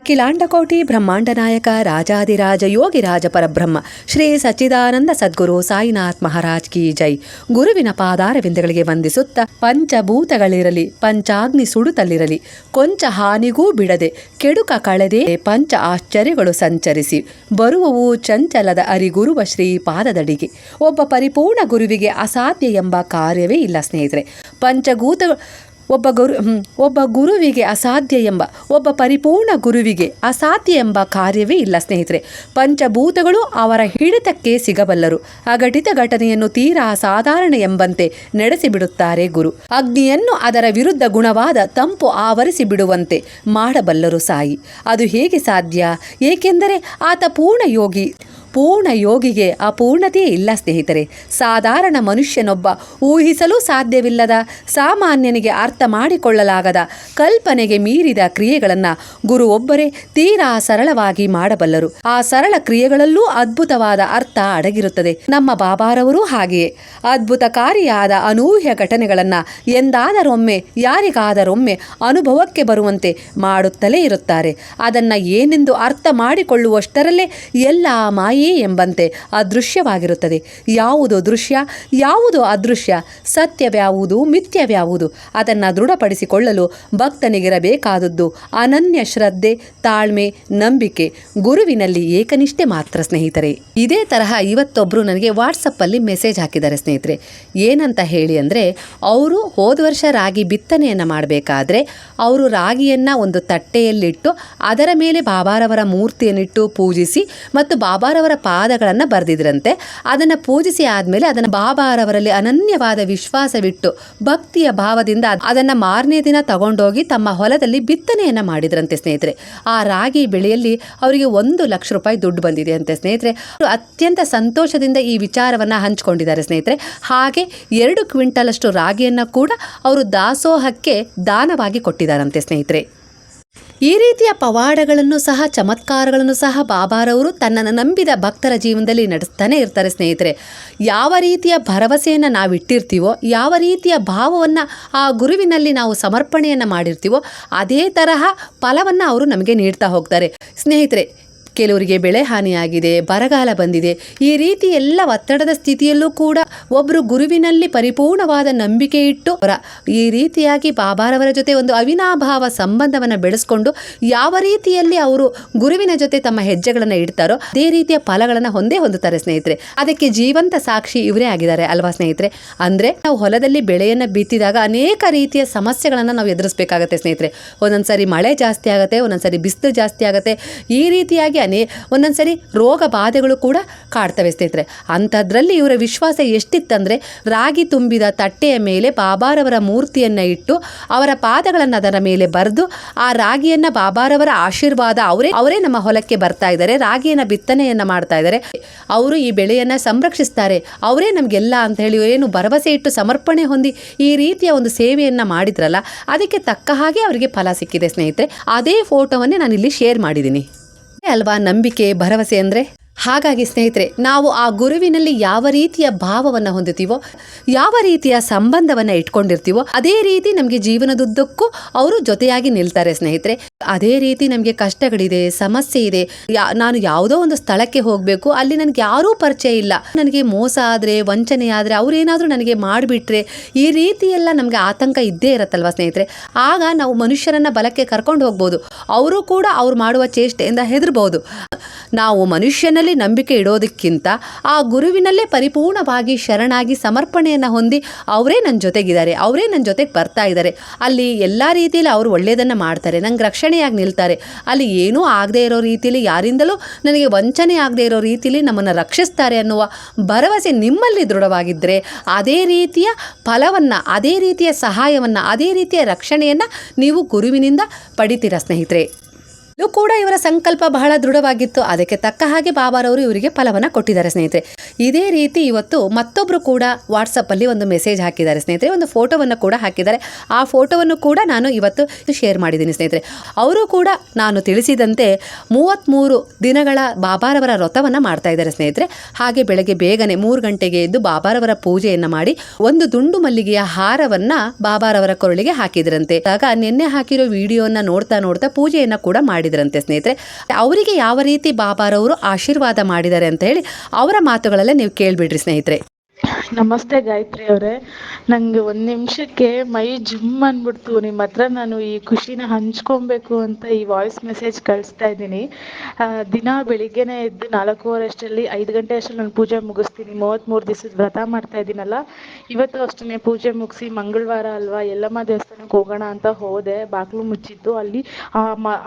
ಅಖಿಲಾಂಡಕೋಟಿ ಬ್ರಹ್ಮಾಂಡ ನಾಯಕ ರಾಜಾದಿರಾಜ ಯೋಗಿರಾಜ ಪರಬ್ರಹ್ಮ, ಶ್ರೀ ಸಚ್ಚಿದಾನಂದ ಸದ್ಗುರು ಸಾಯಿನಾಥ್ ಮಹಾರಾಜ್ ಕಿ ಜೈ. ಗುರುವಿನ ಪಾದಾರವಿಂದಗಳಿಗೆ ವಂದಿಸುತ್ತ ಪಂಚಭೂತಗಳಿರಲಿ, ಪಂಚಾಗ್ನಿ ಸುಡುತ್ತಲಿರಲಿ ಕೊಂಚ ಹಾನಿಗೂ ಬಿಡದೆ, ಕೆಡುಕ ಕಳೆದೇ ಪಂಚ ಆಶ್ಚರ್ಯಗಳು ಸಂಚರಿಸಿ, ಬರುವವು ಚಂಚಲದ ಅರಿಗುರುವ ಶ್ರೀ ಪಾದದಡಿಗೆ ಒಬ್ಬ ಪರಿಪೂರ್ಣ ಗುರುವಿಗೆ ಅಸಾಧ್ಯ ಎಂಬ ಕಾರ್ಯವೇ ಇಲ್ಲ ಸ್ನೇಹಿತರೆ. ಪಂಚಭೂತ ಒಬ್ಬ ಗುರು ಒಬ್ಬ ಗುರುವಿಗೆ ಅಸಾಧ್ಯ ಎಂಬ, ಒಬ್ಬ ಪರಿಪೂರ್ಣ ಗುರುವಿಗೆ ಅಸಾಧ್ಯ ಎಂಬ ಕಾರ್ಯವೇ ಇಲ್ಲ ಸ್ನೇಹಿತರೆ. ಪಂಚಭೂತಗಳು ಅವರ ಹಿಡಿತಕ್ಕೆ ಸಿಗಬಲ್ಲರು. ಅಘಟಿತ ಘಟನೆಯನ್ನು ತೀರಾ ಸಾಧಾರಣ ಎಂಬಂತೆ ನಡೆಸಿಬಿಡುತ್ತಾರೆ ಗುರು. ಅಗ್ನಿಯನ್ನು ಅದರ ವಿರುದ್ಧ ಗುಣವಾದ ತಂಪು ಆವರಿಸಿ ಬಿಡುವಂತೆ ಮಾಡಬಲ್ಲರು ಸಾಯಿ. ಅದು ಹೇಗೆ ಸಾಧ್ಯ? ಏಕೆಂದರೆ ಆತ ಪೂರ್ಣ ಯೋಗಿ ಪೂರ್ಣ ಯೋಗಿಗೆ ಅಪೂರ್ಣತೆಯೇ ಇಲ್ಲ, ಸ್ನೇಹಿತರೆ. ಸಾಧಾರಣ ಮನುಷ್ಯನೊಬ್ಬ ಊಹಿಸಲು ಸಾಧ್ಯವಿಲ್ಲದ, ಸಾಮಾನ್ಯನಿಗೆ ಅರ್ಥ ಮಾಡಿಕೊಳ್ಳಲಾಗದ, ಕಲ್ಪನೆಗೆ ಮೀರಿದ ಕ್ರಿಯೆಗಳನ್ನು ಗುರು ಒಬ್ಬರೇ ತೀರಾ ಸರಳವಾಗಿ ಮಾಡಬಲ್ಲರು. ಆ ಸರಳ ಕ್ರಿಯೆಗಳಲ್ಲೂ ಅದ್ಭುತವಾದ ಅರ್ಥ ಅಡಗಿರುತ್ತದೆ. ನಮ್ಮ ಬಾಬಾರವರೂ ಹಾಗೆಯೇ. ಅದ್ಭುತಕಾರಿಯಾದ ಅನೂಹ್ಯ ಘಟನೆಗಳನ್ನು ಎಂದಾದರೊಮ್ಮೆ, ಯಾರಿಗಾದರೊಮ್ಮೆ ಅನುಭವಕ್ಕೆ ಬರುವಂತೆ ಮಾಡುತ್ತಲೇ ಇರುತ್ತಾರೆ. ಅದನ್ನು ಏನೆಂದು ಅರ್ಥ ಮಾಡಿಕೊಳ್ಳುವಷ್ಟರಲ್ಲೇ ಎಲ್ಲ ಮಾಯೆ ಎಂಬಂತೆ ಅದೃಶ್ಯವಾಗಿರುತ್ತದೆ. ಯಾವುದು ದೃಶ್ಯ, ಯಾವುದು ಅದೃಶ್ಯ? ಸತ್ಯವ್ಯಾವುದು, ಮಿಥ್ಯವ್ಯಾವುದು? ಅದನ್ನು ದೃಢಪಡಿಸಿಕೊಳ್ಳಲು ಭಕ್ತನಿಗಿರಬೇಕಾದದ್ದು ಅನನ್ಯ ಶ್ರದ್ಧೆ, ತಾಳ್ಮೆ, ನಂಬಿಕೆ, ಗುರುವಿನಲ್ಲಿ ಏಕನಿಷ್ಠೆ ಮಾತ್ರ ಸ್ನೇಹಿತರೆ. ಇದೇ ತರಹ ಇವತ್ತೊಬ್ಬರು ನನಗೆ ವಾಟ್ಸಪ್ಪಲ್ಲಿ ಮೆಸೇಜ್ ಹಾಕಿದ್ದಾರೆ ಸ್ನೇಹಿತರೆ. ಏನಂತ ಹೇಳಿ ಅಂದರೆ, ಅವರು ಹೋದ ವರ್ಷ ರಾಗಿ ಬಿತ್ತನೆಯನ್ನು ಮಾಡಬೇಕಾದ್ರೆ, ಅವರು ರಾಗಿಯನ್ನು ಒಂದು ತಟ್ಟೆಯಲ್ಲಿಟ್ಟು ಅದರ ಮೇಲೆ ಬಾಬಾರವರ ಮೂರ್ತಿಯನ್ನಿಟ್ಟು ಪೂಜಿಸಿ ಮತ್ತು ಬಾಬಾರವರ ಪಾದಗಳನ್ನು ಬರೆದಿದ್ರಂತೆ. ಅದನ್ನು ಪೂಜಿಸಿ ಆದಮೇಲೆ ಅದನ್ನು ಬಾಬಾರವರಲ್ಲಿ ಅನನ್ಯವಾದ ವಿಶ್ವಾಸವಿಟ್ಟು ಭಕ್ತಿಯ ಭಾವದಿಂದ ಅದನ್ನು ಮಾರನೇ ದಿನ ತಗೊಂಡೋಗಿ ತಮ್ಮ ಹೊಲದಲ್ಲಿ ಬಿತ್ತನೆಯನ್ನು ಮಾಡಿದ್ರಂತೆ ಸ್ನೇಹಿತರೆ. ಆ ರಾಗಿ ಬೆಳೆಯಲ್ಲಿ ಅವರಿಗೆ ಒಂದು ಲಕ್ಷ ರೂಪಾಯಿ ದುಡ್ಡು ಬಂದಿದೆ ಅಂತೆ ಸ್ನೇಹಿತರೆ. ಅವ್ರು ಅತ್ಯಂತ ಸಂತೋಷದಿಂದ ಈ ವಿಚಾರವನ್ನು ಹಂಚಿಕೊಂಡಿದ್ದಾರೆ ಸ್ನೇಹಿತರೆ. ಹಾಗೆ ಎರಡು ಕ್ವಿಂಟಲ್ ಅಷ್ಟು ರಾಗಿಯನ್ನು ಕೂಡ ಅವರು ದಾಸೋಹಕ್ಕೆ ದಾನವಾಗಿ ಕೊಟ್ಟಿದ್ದಾರಂತೆ ಸ್ನೇಹಿತರೆ. ಈ ರೀತಿಯ ಪವಾಡಗಳನ್ನು ಸಹ, ಚಮತ್ಕಾರಗಳನ್ನು ಸಹ ಬಾಬಾರವರು ತನ್ನನ್ನು ನಂಬಿದ ಭಕ್ತರ ಜೀವನದಲ್ಲಿ ನಡೆಸ್ತಾನೆ ಇರ್ತಾರೆ ಸ್ನೇಹಿತರೆ. ಯಾವ ರೀತಿಯ ಭರವಸೆಯನ್ನು ನಾವು ಇಟ್ಟಿರ್ತೀವೋ ಯಾವ ರೀತಿಯ ಭಾವವನ್ನು ಆ ಗುರುವಿನಲ್ಲಿ ನಾವು ಸಮರ್ಪಣೆಯನ್ನು ಮಾಡಿರ್ತೀವೋ, ಅದೇ ತರಹ ಫಲವನ್ನು ಅವರು ನಮಗೆ ನೀಡ್ತಾ ಹೋಗ್ತಾರೆ. ಸ್ನೇಹಿತರೆ ಕೆಲವರಿಗೆ ಬೆಳೆ ಹಾನಿಯಾಗಿದೆ, ಬರಗಾಲ ಬಂದಿದೆ. ಈ ರೀತಿ ಎಲ್ಲ ಒತ್ತಡದ ಸ್ಥಿತಿಯಲ್ಲೂ ಕೂಡ ಒಬ್ಬರು ಗುರುವಿನಲ್ಲಿ ಪರಿಪೂರ್ಣವಾದ ನಂಬಿಕೆ ಇಟ್ಟು ಅವರ ಈ ರೀತಿಯಾಗಿ ಬಾಬಾರವರ ಜೊತೆ ಒಂದು ಅವಿನಾಭಾವ ಸಂಬಂಧವನ್ನು ಬೆಳೆಸ್ಕೊಂಡು ಯಾವ ರೀತಿಯಲ್ಲಿ ಅವರು ಗುರುವಿನ ಜೊತೆ ತಮ್ಮ ಹೆಜ್ಜೆಗಳನ್ನು ಇಡ್ತಾರೋ ಅದೇ ರೀತಿಯ ಫಲಗಳನ್ನು ಹೊಂದೇ ಹೊಂದುತ್ತಾರೆ ಸ್ನೇಹಿತರೆ. ಅದಕ್ಕೆ ಜೀವಂತ ಸಾಕ್ಷಿ ಇವರೇ ಆಗಿದ್ದಾರೆ ಅಲ್ವಾ ಸ್ನೇಹಿತರೆ? ಅಂದರೆ ನಾವು ಹೊಲದಲ್ಲಿ ಬೆಳೆಯನ್ನು ಬಿತ್ತಿದಾಗ ಅನೇಕ ರೀತಿಯ ಸಮಸ್ಯೆಗಳನ್ನು ನಾವು ಎದುರಿಸಬೇಕಾಗುತ್ತೆ ಸ್ನೇಹಿತರೆ. ಒಂದೊಂದ್ಸರಿ ಮಳೆ ಜಾಸ್ತಿ ಆಗುತ್ತೆ, ಒಂದೊಂದ್ಸರಿ ಬಿಸಿಲು ಜಾಸ್ತಿ ಆಗುತ್ತೆ. ಈ ರೀತಿಯಾಗಿ ಅನೇ ಒಂದೊಂದ್ಸರಿ ರೋಗ ಬಾಧೆಗಳು ಕೂಡ ಕಾಡ್ತವೆ ಸ್ನೇಹಿತರೆ. ಅಂಥದ್ರಲ್ಲಿ ಇವರ ವಿಶ್ವಾಸ ಎಷ್ಟಿತ್ತಂದರೆ ರಾಗಿ ತುಂಬಿದ ತಟ್ಟೆಯ ಮೇಲೆ ಬಾಬಾರವರ ಮೂರ್ತಿಯನ್ನು ಇಟ್ಟು ಅವರ ಪಾದಗಳನ್ನು ಅದರ ಮೇಲೆ ಬರೆದು ಆ ರಾಗಿಯನ್ನು ಬಾಬಾರವರ ಆಶೀರ್ವಾದ ಅವರೇ ಅವರೇ ನಮ್ಮ ಹೊಲಕ್ಕೆ ಬರ್ತಾ ಇದ್ದಾರೆ, ರಾಗಿಯನ್ನು ಬಿತ್ತನೆಯನ್ನು ಮಾಡ್ತಾ ಇದ್ದಾರೆ. ಅವರು ಈ ಬೆಳೆಯನ್ನು ಸಂರಕ್ಷಿಸ್ತಾರೆ, ಅವರೇ ನಮಗೆಲ್ಲ ಅಂತ ಹೇಳಿ ಏನು ಭರವಸೆ ಇಟ್ಟು ಸಮರ್ಪಣೆ ಹೊಂದಿ ಈ ರೀತಿಯ ಒಂದು ಸೇವೆಯನ್ನು ಮಾಡಿದ್ರಲ್ಲ, ಅದಕ್ಕೆ ತಕ್ಕ ಹಾಗೆ ಅವರಿಗೆ ಫಲ ಸಿಕ್ಕಿದೆ ಸ್ನೇಹಿತರೆ. ಅದೇ ಫೋಟೋವನ್ನೇ ನಾನು ಇಲ್ಲಿ ಶೇರ್ ಮಾಡಿದ್ದೀನಿ. ಅಲ್ವಾ ನಂಬಿಕೆ, ಭರವಸೆ ಅಂದರೆ? ಹಾಗಾಗಿ ಸ್ನೇಹಿತರೆ, ನಾವು ಆ ಗುರುವಿನಲ್ಲಿ ಯಾವ ರೀತಿಯ ಭಾವವನ್ನು ಹೊಂದುತ್ತೀವೋ, ಯಾವ ರೀತಿಯ ಸಂಬಂಧವನ್ನು ಇಟ್ಕೊಂಡಿರ್ತೀವೋ, ಅದೇ ರೀತಿ ನಮಗೆ ಜೀವನದುದ್ದಕ್ಕೂ ಅವರು ಜೊತೆಯಾಗಿ ನಿಲ್ತಾರೆ ಸ್ನೇಹಿತರೆ. ಅದೇ ರೀತಿ ನಮಗೆ ಕಷ್ಟಗಳಿದೆ, ಸಮಸ್ಯೆ ಇದೆ. ನಾನು ಯಾವುದೋ ಒಂದು ಸ್ಥಳಕ್ಕೆ ಹೋಗಬೇಕು, ಅಲ್ಲಿ ನನಗೆ ಯಾರೂ ಪರಿಚಯ ಇಲ್ಲ. ನನಗೆ ಮೋಸ ಆದರೆ, ವಂಚನೆ ಆದರೆ ಅವರೇನಾದರೂ ನನಗೆ ಮಾಡಿಬಿಟ್ರೆ, ಈ ರೀತಿ ಎಲ್ಲ ನಮಗೆ ಆತಂಕ ಇದ್ದೇ ಇರತ್ತಲ್ವ ಸ್ನೇಹಿತರೆ? ಆಗ ನಾವು ಮನುಷ್ಯರನ್ನು ಬಲಕ್ಕೆ ಕರ್ಕೊಂಡು ಹೋಗ್ಬೋದು. ಅವರು ಕೂಡ ಅವ್ರು ಮಾಡುವ ಚೇಷ್ಟೆಯಿಂದ ಹೆದರ್ಬೋದು. ನಾವು ಮನುಷ್ಯನಲ್ಲಿ ನಂಬಿಕೆ ಇಡೋದಕ್ಕಿಂತ ಆ ಗುರುವಿನಲ್ಲೇ ಪರಿಪೂರ್ಣವಾಗಿ ಶರಣಾಗಿ ಸಮರ್ಪಣೆಯನ್ನು ಹೊಂದಿ ಅವರೇ ನನ್ನ ಜೊತೆಗಿದ್ದಾರೆ, ಅವರೇ ನನ್ನ ಜೊತೆಗೆ ಬರ್ತಾ ಇದ್ದಾರೆ. ಅಲ್ಲಿ ಎಲ್ಲ ರೀತಿಯಲ್ಲಿ ಅವರು ಒಳ್ಳೆಯದನ್ನು ಮಾಡ್ತಾರೆ. ನಂಗೆ ರಕ್ಷಣೆಯಾಗಿ ನಿಲ್ತಾರೆ. ಅಲ್ಲಿ ಏನೂ ಆಗದೇ ಇರೋ ರೀತಿಯಲ್ಲಿ ಯಾರಿಂದಲೂ ನನಗೆ ವಂಚನೆ ಆಗದೇ ಇರೋ ರೀತಿಯಲ್ಲಿ ನಮ್ಮನ್ನು ರಕ್ಷಿಸ್ತಾರೆ ಅನ್ನುವ ಭರವಸೆ ನಿಮ್ಮಲ್ಲಿ ದೃಢವಾಗಿದ್ದರೆ ಅದೇ ರೀತಿಯ ಫಲವನ್ನು, ಅದೇ ರೀತಿಯ ಸಹಾಯವನ್ನು, ಅದೇ ರೀತಿಯ ರಕ್ಷಣೆಯನ್ನು ನೀವು ಗುರುವಿನಿಂದ ಪಡಿತೀರ ಸ್ನೇಹಿತರೆ. ಇದು ಕೂಡ ಇವರ ಸಂಕಲ್ಪ ಬಹಳ ದೃಢವಾಗಿತ್ತು. ಅದಕ್ಕೆ ತಕ್ಕ ಹಾಗೆ ಬಾಬಾರವರು ಇವರಿಗೆ ಫಲವನ್ನು ಕೊಟ್ಟಿದ್ದಾರೆ ಸ್ನೇಹಿತರೆ. ಇದೇ ರೀತಿ ಇವತ್ತು ಮತ್ತೊಬ್ಬರು ಕೂಡ ವಾಟ್ಸಪ್ಪಲ್ಲಿ ಒಂದು ಮೆಸೇಜ್ ಹಾಕಿದ್ದಾರೆ ಸ್ನೇಹಿತರೆ. ಒಂದು ಫೋಟೋವನ್ನು ಕೂಡ ಹಾಕಿದ್ದಾರೆ. ಆ ಫೋಟೋವನ್ನು ಕೂಡ ನಾನು ಇವತ್ತು ಶೇರ್ ಮಾಡಿದ್ದೀನಿ ಸ್ನೇಹಿತರೆ. ಅವರು ಕೂಡ ನಾನು ತಿಳಿಸಿದಂತೆ ಮೂವತ್ತ್ಮೂರು ದಿನಗಳ ಬಾಬಾರವರ ವ್ರತವನ್ನು ಮಾಡ್ತಾ ಇದ್ದಾರೆ ಸ್ನೇಹಿತರೆ. ಹಾಗೆ ಬೆಳಗ್ಗೆ ಬೇಗನೆ ಮೂರು ಗಂಟೆಗೆ ಎದ್ದು ಬಾಬಾರವರ ಪೂಜೆಯನ್ನು ಮಾಡಿ ಒಂದು ದುಂಡು ಮಲ್ಲಿಗೆಯ ಹಾರವನ್ನು ಬಾಬಾರವರ ಕೊರಳಿಗೆ ಹಾಕಿದ್ರಂತೆ. ಆಗ ನಿನ್ನೆ ಹಾಕಿರೋ ವಿಡಿಯೋನ ನೋಡ್ತಾ ನೋಡ್ತಾ ಪೂಜೆಯನ್ನು ಕೂಡ ಮಾಡಿದ್ರಂತೆ ಸ್ನೇಹಿತರೆ. ಅವರಿಗೆ ಯಾವ ರೀತಿ ಬಾಬಾರವರು ಆಶೀರ್ವಾದ ಮಾಡಿದ್ದಾರೆ ಅಂತ ಹೇಳಿ ಅವರ ಮಾತುಗಳಲ್ಲೇ ನೀವು ಕೇಳಿಬಿಡ್ರಿ ಸ್ನೇಹಿತರೆ. ನಮಸ್ತೆ ಗಾಯತ್ರಿ ಅವರೇ. ನಂಗೆ ಒಂದ್ ನಿಮಿಷಕ್ಕೆ ಮೈ ಜುಮ್ ಅಂದ್ಬಿಡ್ತು ನಿಮ್ಮ ಹತ್ರ ನಾನು ಈ ಖುಷಿನ ಹಂಚ್ಕೊಬೇಕು ಅಂತ ಈ ವಾಯ್ಸ್ ಮೆಸೇಜ್ ಕಳಿಸ್ತಾ ಇದ್ದೀನಿ. ದಿನ ಬೆಳಿಗ್ಗೆನೆ ಎದ್ದು ನಾಲ್ಕೂವರೆ ಅಷ್ಟರಲ್ಲಿ ಐದು ಗಂಟೆ ಅಷ್ಟರಲ್ಲಿ ನಾನು ಪೂಜೆ ಮುಗಿಸ್ತೀನಿ. ಮೂವತ್ತ್ಮೂರು ದಿವಸದ ವ್ರತ ಮಾಡ್ತಾ ಇದ್ದೀನಲ್ಲ. ಇವತ್ತು ಅಷ್ಟೇ ಪೂಜೆ ಮುಗಿಸಿ ಮಂಗಳವಾರ ಅಲ್ವಾ ಎಲ್ಲಮ್ಮ ದೇವಸ್ಥಾನಕ್ಕೆ ಹೋಗೋಣ ಅಂತ ಹೋದೆ. ಬಾಗ್ಲು ಮುಚ್ಚಿತ್ತು. ಅಲ್ಲಿ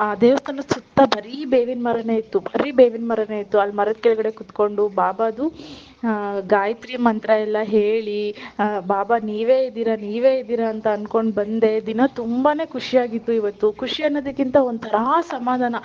ಆ ದೇವಸ್ಥಾನದ ಸುತ್ತ ಬರೀ ಬೇವಿನ ಮರನೇ ಇತ್ತು. ಬರೀ ಬೇವಿನ ಮರನೇ ಇತ್ತು. ಅಲ್ಲಿ ಮರದ ಕೆಳಗಡೆ ಕುತ್ಕೊಂಡು ಬಾಬಾದು ಗಾಯತ್ರಿ ಮಂತ್ರ ಎಲ್ಲ ಹೇಳಿ ಬಾಬಾ, ನೀವೇ ಇದ್ದೀರಾ ನೀವೇ ಇದ್ದೀರಾ ಅಂತ ಅನ್ಕೊಂಡು ಬಂದೆ. ದಿನ ತುಂಬಾನೇ ಖುಷಿಯಾಗಿತ್ತು ಇವತ್ತು. ಖುಷಿ ಅನ್ನೋದಕ್ಕಿಂತ ಒಂಥರ ಸಮಾಧಾನ.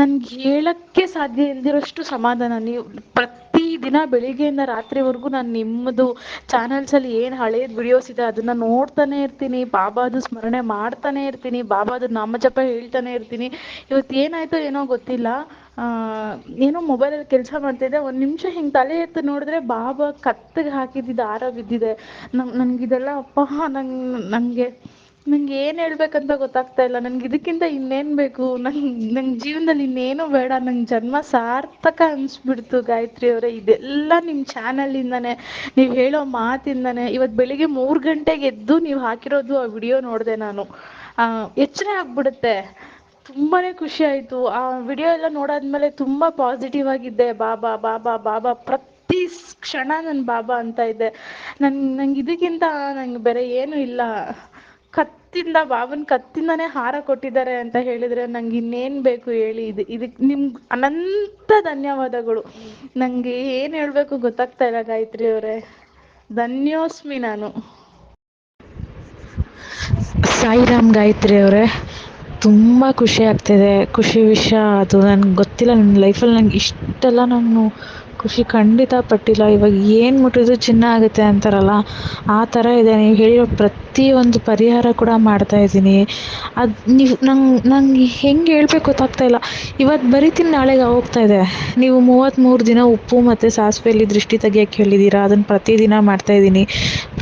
ನನ್ಗೆ ಹೇಳಕ್ಕೆ ಸಾಧ್ಯ ಇಲ್ದಿರೋಷ್ಟು ಸಮಾಧಾನ. ನೀವು ಪ್ರತಿ ದಿನ ಬೆಳಿಗ್ಗೆಯಿಂದ ರಾತ್ರಿವರೆಗೂ ನಾನು ನಿಮ್ಮದು ಚಾನಲ್ಸಲ್ಲಿ ಏನು ಹಳೇದು ವಿಡಿಯೋಸ್ ಇದೆ ಅದನ್ನ ನೋಡ್ತಾನೆ ಇರ್ತೀನಿ. ಬಾಬಾದು ಸ್ಮರಣೆ ಮಾಡ್ತಾನೆ ಇರ್ತೀನಿ. ಬಾಬಾದು ನಾಮಜಪ ಹೇಳ್ತಾನೆ ಇರ್ತೀನಿ. ಇವತ್ತು ಏನಾಯ್ತೋ ಏನೋ ಗೊತ್ತಿಲ್ಲ. ಏನೋ ಮೊಬೈಲಲ್ಲಿ ಕೆಲಸ ಮಾಡ್ತಿದ್ದೆ ಒಂದು ನಿಮಿಷ ಹಿಂಗೆ ತಲೆ ಎತ್ತು ನೋಡಿದ್ರೆ ಬಾಬಾ ಕತ್ತಗೆ ಹಾಕಿದ್ದ ದಾರ ಬಿದ್ದಿದೆ. ನಂಗೆ ನನಗಿದೆಲ್ಲ ಅಪ್ಪ, ನಂಗೆ ನನಗೆ ನಂಗೆ ಏನು ಹೇಳ್ಬೇಕಂತ ಗೊತ್ತಾಗ್ತಾ ಇಲ್ಲ. ನನಗೆ ಇದಕ್ಕಿಂತ ಇನ್ನೇನು ಬೇಕು? ನಂಗೆ ನಂಗೆ ಜೀವನದಲ್ಲಿ ಇನ್ನೇನು ಬೇಡ. ನಂಗೆ ಜನ್ಮ ಸಾರ್ಥಕ ಅನಿಸ್ಬಿಡ್ತು ಗಾಯತ್ರಿ ಅವರೇ. ಇದೆಲ್ಲ ನಿಮ್ಮ ಚಾನಲಿಂದನೇ. ನೀವು ಹೇಳೋ ಮಾತಿಂದನೇ. ಇವತ್ತು ಬೆಳಿಗ್ಗೆ ಮೂರು ಗಂಟೆಗೆ ಎದ್ದು ನೀವು ಹಾಕಿರೋದು ಆ ವಿಡಿಯೋ ನೋಡಿದೆ ನಾನು. ಎಚ್ಚರ ಆಗ್ಬಿಡುತ್ತೆ. ತುಂಬಾನೇ ಖುಷಿ ಆಯ್ತು. ಆ ವಿಡಿಯೋ ಎಲ್ಲ ನೋಡಾದ್ಮೇಲೆ ತುಂಬಾ ಪಾಸಿಟಿವ್ ಆಗಿದ್ದೆ. ಬಾಬಾ ಬಾಬಾ ಬಾಬಾ, ಪ್ರತಿ ಕ್ಷಣ ನನ್ ಬಾಬಾ ಅಂತ ಇದ್ದೆ ನನ್, ನಂಗೆ ಇದಕ್ಕಿಂತ ನಂಗೆ ಬೇರೆ ಏನು ಇಲ್ಲ. ಕತ್ತಿಂದ, ಬಾಬನ್ ಕತ್ತಿಂದಾನೇ ಹಾರ ಕೊಟ್ಟಿದ್ದಾರೆ ಅಂತ ಹೇಳಿದ್ರೆ ನಂಗೆ ಇನ್ನೇನ್ ಬೇಕು ಹೇಳಿ ಇದು, ಇದಕ್ ನಿಮ್ಗ್ ಅನಂತ ಧನ್ಯವಾದಗಳು. ನಂಗೆ ಏನ್ ಹೇಳ್ಬೇಕು ಗೊತ್ತಾಗ್ತಾ ಇಲ್ಲ ಗಾಯತ್ರಿ ಅವರೇ. ಧನ್ಯೋಸ್ಮಿ ನಾನು. ಸಾಯಿರಾಮ್ ಗಾಯತ್ರಿ ಅವರೇ. ತುಂಬ ಖುಷಿ ಆಗ್ತಿದೆ. ಖುಷಿ ವಿಷಯ ಅದು. ನನ್ಗೆ ಗೊತ್ತಿಲ್ಲ ನನ್ನ ಲೈಫಲ್ಲಿ ನಂಗೆ ಇಷ್ಟೆಲ್ಲ ನಾನು ಖುಷಿ ಖಂಡಿತ ಪಟ್ಟಿಲ್ಲ. ಇವಾಗ ಏನು ಮುಟ್ಟಿದ್ರು ಚಿನ್ನ ಆಗುತ್ತೆ ಅಂತಾರಲ್ಲ, ಆ ಥರ ಇದೆ. ನೀವು ಹೇಳಿರೋ ಪ್ರತಿಯೊಂದು ಪರಿಹಾರ ಕೂಡ ಮಾಡ್ತಾ ಇದ್ದೀನಿ. ಅದು ನೀವು ನಂಗೆ ನಂಗೆ ಹೆಂಗೆ ಹೇಳ್ಬೇಕು ಗೊತ್ತಾಗ್ತಾ ಇಲ್ಲ. ಇವತ್ತು ಬರಿತೀನಿ, ನಾಳೆಗೆ ಹೋಗ್ತಾ ಇದೆ. ನೀವು ಮೂವತ್ತ್ಮೂರು ದಿನ ಉಪ್ಪು ಮತ್ತು ಸಾಸಿವೆಯಲ್ಲಿ ದೃಷ್ಟಿ ತೆಗಿಯೋಕ್ಕೆ ಹೇಳಿದ್ದೀರಾ ಅದನ್ನು ಪ್ರತಿದಿನ ಮಾಡ್ತಾ ಇದ್ದೀನಿ.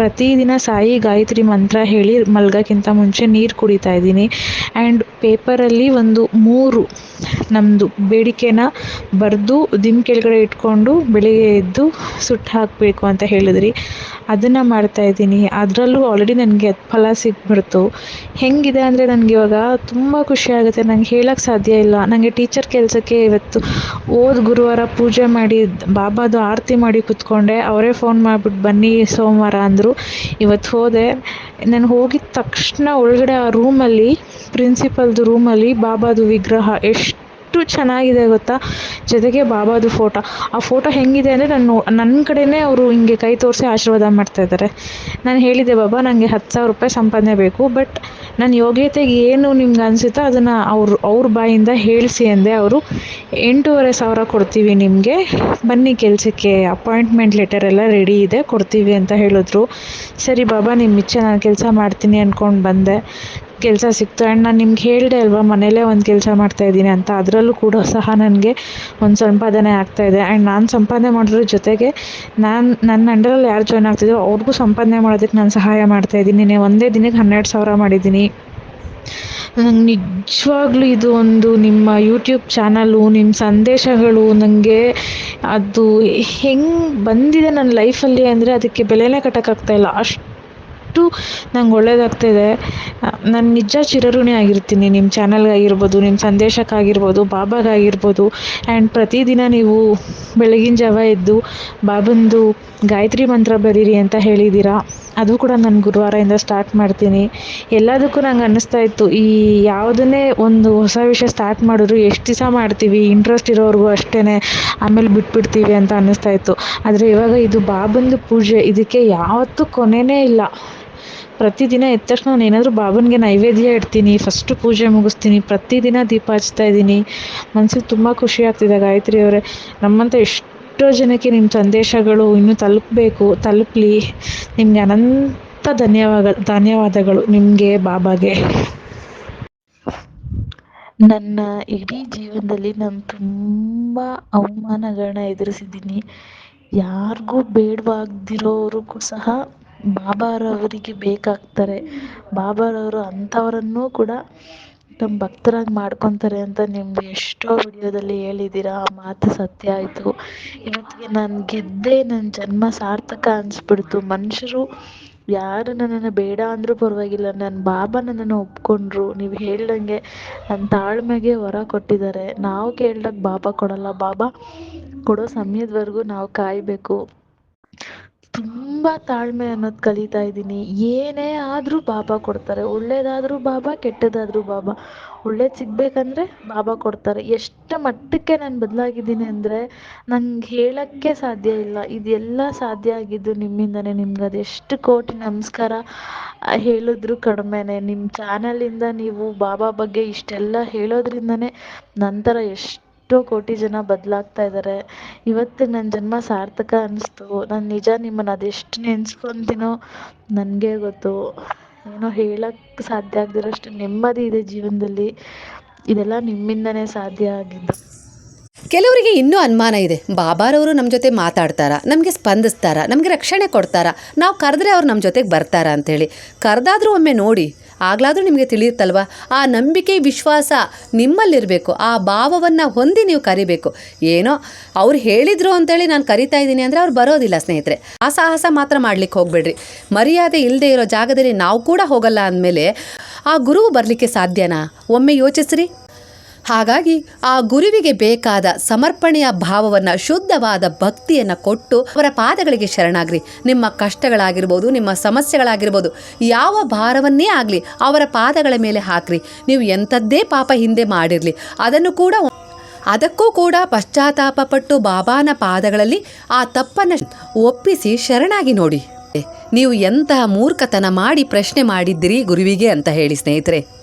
ಪ್ರತಿದಿನ ಸಾಯಿ ಗಾಯತ್ರಿ ಮಂತ್ರ ಹೇಳಿ ಮಲ್ಗೋಕ್ಕಿಂತ ಮುಂಚೆ ನೀರು ಕುಡಿತಾ ಇದ್ದೀನಿ. ಆ್ಯಂಡ್ ಪೇಪರಲ್ಲಿ ಒಂದು ಮೂರು ನಮ್ಮದು ಬೇಡಿಕೆನ ಬರೆದು ದಿನ ಕೆಳಗಡೆ ಇಟ್ಕೊಂಡು ಬೆಳಿಗ್ಗೆ ಎದ್ದು ಸುಟ್ಟು ಹಾಕಬೇಕು ಅಂತ ಹೇಳಿದ್ರಿ. ಅದನ್ನು ಮಾಡ್ತಾ ಇದ್ದೀನಿ. ಅದರಲ್ಲೂ ಆಲ್ರೆಡಿ ನನಗೆ ಫಲ ಸಿಕ್ಬಿಡ್ತು ಹೆಂಗಿದೆ ಅಂದರೆ ನನಗೆ ಇವಾಗ ತುಂಬ ಖುಷಿ ಆಗುತ್ತೆ. ನಂಗೆ ಹೇಳೋಕ್ಕೆ ಸಾಧ್ಯ ಇಲ್ಲ. ನನಗೆ ಟೀಚರ್ ಕೆಲಸಕ್ಕೆ ಇವತ್ತು ಓದ್ ಗುರುವಾರ ಪೂಜೆ ಮಾಡಿ, ಬಾಬಾದು ಆರತಿ ಮಾಡಿ ಕೂತ್ಕೊಂಡೆ. ಅವರೇ ಫೋನ್ ಮಾಡಿಬಿಟ್ಟು ಬನ್ನಿ ಸೋಮವಾರ ಅಂದರು. ಇವತ್ತು ಹೋದೆ. ನಾನು ಹೋಗಿದ ತಕ್ಷಣ ಒಳಗಡೆ ಆ ರೂಮಲ್ಲಿ ಪ್ರಿನ್ಸಿಪಲ್ದು ರೂಮಲ್ಲಿ ಬಾಬಾದು ವಿಗ್ರಹ ಎಷ್ಟು ಚೆನ್ನಾಗಿದೆ ಗೊತ್ತಾ? ಜೊತೆಗೆ ಬಾಬಾದು ಫೋಟೋ ಆ ಫೋಟೋ ಹೆಂಗಿದೆ ಅಂದರೆ ನಾನು ನನ್ನ ಕಡೆನೇ ಅವರು ಹಿಂಗೆ ಕೈ ತೋರಿಸಿ ಆಶೀರ್ವಾದ ಮಾಡ್ತಾ ಇದ್ದಾರೆ ನಾನು ಹೇಳಿದೆ ಬಾಬಾ ನನಗೆ ಹತ್ತು ಸಾವಿರ ರೂಪಾಯಿ ಸಂಪಾದನೆ ಬೇಕು ಬಟ್ ನನ್ನ ಯೋಗ್ಯತೆಗೆ ಏನು ನಿಮ್ಗೆ ಅನಿಸುತ್ತೋ ಅದನ್ನು ಅವ್ರ ಅವ್ರ ಬಾಯಿಂದ ಹೇಳಿಸಿ ಅಂದೆ ಅವರು. ಎಂಟೂವರೆ ಸಾವಿರ ಕೊಡ್ತೀವಿ ನಿಮಗೆ. ಬನ್ನಿ ಕೆಲಸಕ್ಕೆ ಅಪಾಯಿಂಟ್ಮೆಂಟ್ ಲೆಟರ್ ಎಲ್ಲ ರೆಡಿ ಇದೆ, ಕೊಡ್ತೀವಿ ಅಂತ ಹೇಳಿದ್ರು. ಸರಿ ಬಾಬಾ ನಿಮ್ಮ ಇಚ್ಛೆ ನಾನು ಕೆಲಸ ಮಾಡ್ತೀನಿ ಅಂದ್ಕೊಂಡು ಬಂದೆ. ಕೆಲಸ ಸಿಕ್ತು. ಆ್ಯಂಡ್ ನಾನು ನಿಮ್ಗೆ ಹೇಳಿದೆ ಅಲ್ವಾ, ಮನೇಲೇ ಒಂದು ಕೆಲಸ ಮಾಡ್ತಾ ಇದ್ದೀನಿ ಅಂತ. ಅದರಲ್ಲೂ ಕೂಡ ಸಹ ನನಗೆ ಒಂದು ಸಂಪಾದನೆ ಆಗ್ತಾ ಇದೆ. ಆ್ಯಂಡ್ ನಾನು ಸಂಪಾದನೆ ಮಾಡಿದ್ರ ಜೊತೆಗೆ ನಾನು ನನ್ನ ಅಂಡರಲ್ಲಿ ಯಾರು ಜಾಯ್ನ್ ಆಗ್ತಿದ್ರು ಅವ್ರಿಗೂ ಸಂಪಾದನೆ ಮಾಡೋದಕ್ಕೆ ನಾನು ಸಹಾಯ ಮಾಡ್ತಾ ಇದ್ದೀನಿ. ಒಂದೇ ದಿನಕ್ಕೆ ಹನ್ನೆರಡು ಸಾವಿರ ಮಾಡಿದ್ದೀನಿ. ನಂಗೆ ನಿಜವಾಗ್ಲೂ ಇದು ಒಂದು ನಿಮ್ಮ ಯೂಟ್ಯೂಬ್ ಚಾನಲು ನಿಮ್ಮ ಸಂದೇಶಗಳು ನನಗೆ ಅದು ಹೆಂಗೆ ಬಂದಿದೆ ನನ್ನ ಲೈಫಲ್ಲಿ ಅಂದರೆ ಅದಕ್ಕೆ ಬೆಲೆನೇ ಕಟ್ಟೋಕ್ಕಾಗ್ತಾ ಇಲ್ಲ. ಅಷ್ಟು ನಂಗೆ ಒಳ್ಳೇದಾಗ್ತಿದೆ. ನಾನು ನಿಜ ಚಿರಋಣಿ ಆಗಿರ್ತೀನಿ. ನಿಮ್ಮ ಚಾನಲ್ಗಾಗಿರ್ಬೋದು, ನಿಮ್ಮ ಸಂದೇಶಕ್ಕಾಗಿರ್ಬೋದು, ಬಾಬಾಗಾಗಿರ್ಬೋದು. ಆ್ಯಂಡ್ ಪ್ರತಿದಿನ ನೀವು ಬೆಳಗಿನ ಜಾವ ಎದ್ದು, ಬಾಬಂದು ಗಾಯತ್ರಿ ಮಂತ್ರ ಬರೀರಿ ಅಂತ ಹೇಳಿದ್ದೀರಾ? ಅದು ಕೂಡ ನಾನು ಗುರುವಾರದಿಂದ ಸ್ಟಾರ್ಟ್ ಮಾಡ್ತೀನಿ. ಎಲ್ಲದಕ್ಕೂ ನಂಗೆ ಅನ್ನಿಸ್ತಾ ಇತ್ತು. ಈ ಯಾವುದನ್ನೇ ಒಂದು ಹೊಸ ವಿಷಯ ಸ್ಟಾರ್ಟ್ ಮಾಡಿದ್ರು ಎಷ್ಟು ದಿವಸ ಮಾಡ್ತೀವಿ ಇಂಟ್ರೆಸ್ಟ್ ಇರೋವರೆಗೂ ಅಷ್ಟೇ ಆಮೇಲೆ ಬಿಟ್ಬಿಡ್ತೀವಿ ಅಂತ ಅನ್ನಿಸ್ತಾ ಇತ್ತು. ಆದರೆ ಇವಾಗ ಇದು ಬಾಬಂದು ಪೂಜೆ, ಇದಕ್ಕೆ ಯಾವತ್ತೂ ಕೊನೆಯೇ ಇಲ್ಲ. ಪ್ರತಿದಿನ ಎದ್ದ ತಕ್ಷಣ ನಾನು ಏನಾದರೂ ಬಾಬನಿಗೆ ನೈವೇದ್ಯ ಇಡ್ತೀನಿ ಫಸ್ಟು ಪೂಜೆ ಮುಗಿಸ್ತೀನಿ, ಪ್ರತಿದಿನ ದೀಪ ಹಚ್ತಾ ಇದ್ದೀನಿ ಮನ್ಸಿಗೆ ತುಂಬ ಖುಷಿ ಆಗ್ತಿದೆ ಗಾಯತ್ರಿ ಅವರೇ. ನಮ್ಮಂಥ ಎಷ್ಟೋ ಜನಕ್ಕೆ ನಿಮ್ಮ ಸಂದೇಶಗಳು ಇನ್ನೂ ತಲುಪಬೇಕು, ತಲುಪಲಿ. ನಿಮಗೆ ಅನಂತ ಧನ್ಯವಾದ ಧನ್ಯವಾದಗಳು ನಿಮಗೆ, ಬಾಬಾಗೆ. ನನ್ನ ಇಡೀ ಜೀವನದಲ್ಲಿ ನಾನು ತುಂಬ ಅವಮಾನಗಳನ್ನ ಎದುರಿಸಿದ್ದೀನಿ. ಯಾರಿಗೂ ಬೇಡವಾಗ್ದಿರೋರಿಗೂ ಸಹ ಬಾಬಾರವರಿಗೆ ಬೇಕಾಗ್ತಾರೆ. ಬಾಬಾರವರು ಅಂಥವರನ್ನೂ ಕೂಡ ತಮ್ಮ ಭಕ್ತರಾಗಿ ಮಾಡ್ಕೊತಾರೆ ಅಂತ ನಿಮ್ಗೆ ಎಷ್ಟೋ ವಿಡಿಯೋದಲ್ಲಿ ಹೇಳಿದ್ದೀರಾ, ಆ ಮಾತು ಸತ್ಯ ಆಯಿತು. ಇವತ್ತಿಗೆ ನಾನು ಗೆದ್ದೆ ನನ್ನ ಜನ್ಮ ಸಾರ್ಥಕ ಅನಿಸ್ಬಿಡ್ತು. ಮನುಷ್ಯರು ಯಾರು ನನ್ನನ್ನು ಬೇಡ ಅಂದರೂ ಪರವಾಗಿಲ್ಲ ನನ್ನ ಬಾಬಾ ನನ್ನನ್ನು ಒಪ್ಕೊಂಡ್ರು. ನೀವು ಹೇಳ್ದಂಗೆ ನನ್ನ ತಾಳ್ಮೆಗೆ ವರ ಕೊಟ್ಟಿದ್ದಾರೆ. ನಾವು ಕೇಳ್ದಾಗ ಬಾಬಾ ಕೊಡಲ್ಲ. ಬಾಬಾ ಕೊಡೋ ಸಮಯದವರೆಗೂ ನಾವು ಕಾಯಬೇಕು. ತುಂಬ ತಾಳ್ಮೆ ಅನ್ನೋದು ಕಲಿತಾ ಇದ್ದೀನಿ. ಏನೇ ಆದರೂ ಬಾಬಾ ಕೊಡ್ತಾರೆ. ಒಳ್ಳೇದಾದರೂ ಬಾಬಾ, ಕೆಟ್ಟದಾದರೂ ಬಾಬಾ. ಒಳ್ಳೇದು ಸಿಗಬೇಕಂದ್ರೆ ಬಾಬಾ ಕೊಡ್ತಾರೆ. ಎಷ್ಟು ಮಟ್ಟಕ್ಕೆ ನಾನು ಬದಲಾಗಿದ್ದೀನಿ ಅಂದರೆ ನಂಗೆ ಹೇಳೋಕ್ಕೆ ಸಾಧ್ಯ ಇಲ್ಲ. ಇದೆಲ್ಲ ಸಾಧ್ಯ ಆಗಿದ್ದು ನಿಮ್ಮಿಂದನೇ. ನಿಮ್ಗೆ ಅದೆಷ್ಟು ಕೋಟಿ ನಮಸ್ಕಾರ ಹೇಳಿದ್ರು ಕಡಿಮೆನೆ. ನಿಮ್ಮ ಚಾನಲಿಂದ ನೀವು ಬಾಬಾ ಬಗ್ಗೆ ಇಷ್ಟೆಲ್ಲ ಹೇಳೋದ್ರಿಂದನೇ ನಂತರ ಎಷ್ಟೋ ಕೋಟಿ ಜನ ಬದಲಾಗ್ತಾ ಇದ್ದಾರೆ ಇವತ್ತು ನನ್ನ ಜನ್ಮ ಸಾರ್ಥಕ ಅನ್ನಿಸ್ತು ನಾನು ನಿಜ ನಿಮ್ಮನ್ನು ಅದೆಷ್ಟು ನೆನೆಸ್ಕೊತೀನೋ ನನಗೆ ಗೊತ್ತು. ಏನೋ ಹೇಳಕ್ಕೆ ಸಾಧ್ಯ ಆಗದಿರೋಷ್ಟು ನೆಮ್ಮದಿ ಇದೆ ಜೀವನದಲ್ಲಿ. ಇದೆಲ್ಲ ನಿಮ್ಮಿಂದನೇ ಸಾಧ್ಯ ಆಗಿದ್ದು. ಕೆಲವರಿಗೆ ಇನ್ನೂ ಅನುಮಾನ ಇದೆ. ಬಾಬಾರವರು ನಮ್ಮ ಜೊತೆ ಮಾತಾಡ್ತಾರ? ನಮಗೆ ಸ್ಪಂದಿಸ್ತಾರ? ನಮಗೆ ರಕ್ಷಣೆ ಕೊಡ್ತಾರ? ನಾವು ಕರೆದ್ರೆ ಅವ್ರು ನಮ್ಮ ಜೊತೆಗೆ ಬರ್ತಾರ ಅಂತೇಳಿ ಕರೆದಾದ್ರೂ ಒಮ್ಮೆ ನೋಡಿ ಆಗ್ಲಾದ್ರೂ ನಿಮಗೆ ತಿಳಿಯುತ್ತಲ್ವ? ಆ ನಂಬಿಕೆ, ವಿಶ್ವಾಸ ನಿಮ್ಮಲ್ಲಿರಬೇಕು. ಆ ಭಾವವನ್ನು ಹೊಂದಿ ನೀವು ಕರಿಬೇಕು. ಏನೋ ಅವ್ರು ಹೇಳಿದ್ರು ಅಂತೇಳಿ ನಾನು ಕರಿತಾ ಇದ್ದೀನಿ ಅಂದರೆ ಅವ್ರು ಬರೋದಿಲ್ಲ ಸ್ನೇಹಿತರೆ. ಆ ಸಾಹಸ ಮಾತ್ರ ಮಾಡ್ಲಿಕ್ಕೆ ಹೋಗಬೇಡ್ರಿ. ಮರ್ಯಾದೆ ಇಲ್ಲದೆ ಇರೋ ಜಾಗದಲ್ಲಿ ನಾವು ಕೂಡ ಹೋಗಲ್ಲ ಅಂದಮೇಲೆ ಆ ಗುರುವು ಬರಲಿಕ್ಕೆ ಸಾಧ್ಯನಾ? ಒಮ್ಮೆ ಯೋಚಿಸ್ರಿ. ಹಾಗಾಗಿ ಆ ಗುರುವಿಗೆ ಬೇಕಾದ ಸಮರ್ಪಣೆಯ ಭಾವವನ್ನು, ಶುದ್ಧವಾದ ಭಕ್ತಿಯನ್ನು ಕೊಟ್ಟು ಅವರ ಪಾದಗಳಿಗೆ ಶರಣಾಗ್ರಿ. ನಿಮ್ಮ ಕಷ್ಟಗಳಾಗಿರ್ಬೋದು, ನಿಮ್ಮ ಸಮಸ್ಯೆಗಳಾಗಿರ್ಬೋದು, ಯಾವ ಭಾರವನ್ನೇ ಆಗಲಿ ಅವರ ಪಾದಗಳ ಮೇಲೆ ಹಾಕ್ರಿ. ನೀವು ಎಂಥದ್ದೇ ಪಾಪ ಹಿಂದೆ ಮಾಡಿರಲಿ. ಅದನ್ನು ಕೂಡ ಅದಕ್ಕೂ ಕೂಡ ಪಶ್ಚಾತ್ತಾಪ ಪಟ್ಟು ಬಾಬಾನ ಪಾದಗಳಲ್ಲಿ ಆ ತಪ್ಪನ್ನು ಒಪ್ಪಿಸಿ ಶರಣಾಗಿ ನೋಡಿ. ನೀವು ಎಂತಹ ಮೂರ್ಖತನ ಮಾಡಿ ಪ್ರಶ್ನೆ ಮಾಡಿದ್ದೀರಿ ಗುರುವಿಗೆ ಅಂತ ಹೇಳಿ ಸ್ನೇಹಿತರೆ.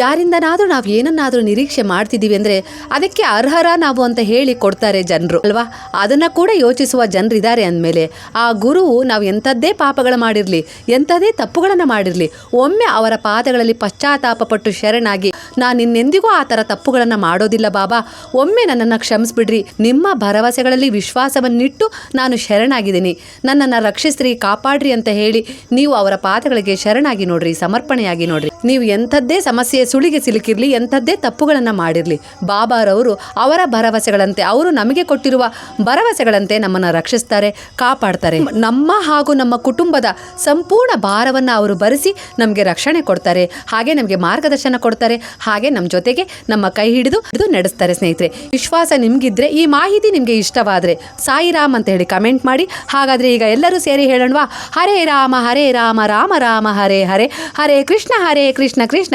ಯಾರಿಂದನಾದರೂ ನಾವು ಏನನ್ನಾದರೂ ನಿರೀಕ್ಷೆ ಮಾಡ್ತಿದ್ದೀವಿ ಅಂದರೆ ಅದಕ್ಕೆ ಅರ್ಹರ ನಾವು ಅಂತ ಹೇಳಿ ಕೊಡ್ತಾರೆ ಜನರು, ಅಲ್ವಾ? ಅದನ್ನು ಕೂಡ ಯೋಚಿಸುವ ಜನರಿದ್ದಾರೆ ಅಂದಮೇಲೆ ಆ ಗುರುವು ನಾವು ಎಂಥದ್ದೇ ಪಾಪಗಳು ಮಾಡಿರಲಿ ಎಂಥದೇ ತಪ್ಪುಗಳನ್ನು ಮಾಡಿರಲಿ, ಒಮ್ಮೆ ಅವರ ಪಾದಗಳಲ್ಲಿ ಪಶ್ಚಾತ್ತಾಪ ಪಟ್ಟು ಶರಣಾಗಿ, ನಾನು ಇನ್ನೆಂದಿಗೂ ಆ ಥರ ತಪ್ಪುಗಳನ್ನು ಮಾಡೋದಿಲ್ಲ ಬಾಬಾ, ಒಮ್ಮೆ ನನ್ನನ್ನು ಕ್ಷಮಿಸ್ಬಿಡ್ರಿ, ನಿಮ್ಮ ಭರವಸೆಗಳಲ್ಲಿ ವಿಶ್ವಾಸವನ್ನಿಟ್ಟು ನಾನು ಶರಣಾಗಿದ್ದೀನಿ, ನನ್ನನ್ನು ರಕ್ಷಿಸ್ರಿ, ಕಾಪಾಡ್ರಿ ಅಂತ ಹೇಳಿ ನೀವು ಅವರ ಪಾದಗಳಿಗೆ ಶರಣಾಗಿ ನೋಡ್ರಿ, ಸಮರ್ಪಣೆಯಾಗಿ ನೋಡ್ರಿ, ನೀವು ಎಂಥದ್ದೇ ಸಮಸ್ಯೆ ಸುಳಿಗೆ ಸಿಲುಕಿರಲಿ, ಎಂಥದ್ದೇ ತಪ್ಪುಗಳನ್ನು ಮಾಡಿರಲಿ. ಬಾಬಾರವರು ಅವರ ಭರವಸೆಗಳಂತೆ, ಅವರು ನಮಗೆ ಕೊಟ್ಟಿರುವ ಭರವಸೆಗಳಂತೆ ನಮ್ಮನ್ನು ರಕ್ಷಿಸ್ತಾರೆ, ಕಾಪಾಡ್ತಾರೆ. ನಮ್ಮ ಹಾಗೂ ನಮ್ಮ ಕುಟುಂಬದ ಸಂಪೂರ್ಣ ಭಾರವನ್ನು ಅವರು ಭರಿಸಿ ನಮಗೆ ರಕ್ಷಣೆ ಕೊಡ್ತಾರೆ. ಹಾಗೆ ನಮಗೆ ಮಾರ್ಗದರ್ಶನ ಕೊಡ್ತಾರೆ. ಹಾಗೆ ನಮ್ಮ ಜೊತೆಗೆ ನಮ್ಮ ಕೈ ಹಿಡಿದು ಇದು ನಡೆಸ್ತಾರೆ ಸ್ನೇಹಿತರೆ. ವಿಶ್ವಾಸ ನಿಮಗಿದ್ರೆ, ಈ ಮಾಹಿತಿ ನಿಮಗೆ ಇಷ್ಟವಾದರೆ ಸಾಯಿರಾಮ್ ಅಂತ ಹೇಳಿ ಕಮೆಂಟ್ ಮಾಡಿ. ಹಾಗಾದರೆ ಈಗ ಎಲ್ಲರೂ ಸೇರಿ ಹೇಳೋಣವಾ? ಹರೇ ರಾಮ ಹರೇ ರಾಮ ರಾಮ ರಾಮ, ಹರೇ ಹರೇ ಹರೇ ಕೃಷ್ಣ ಹರೇ ಕೃಷ್ಣ ಕೃಷ್ಣ.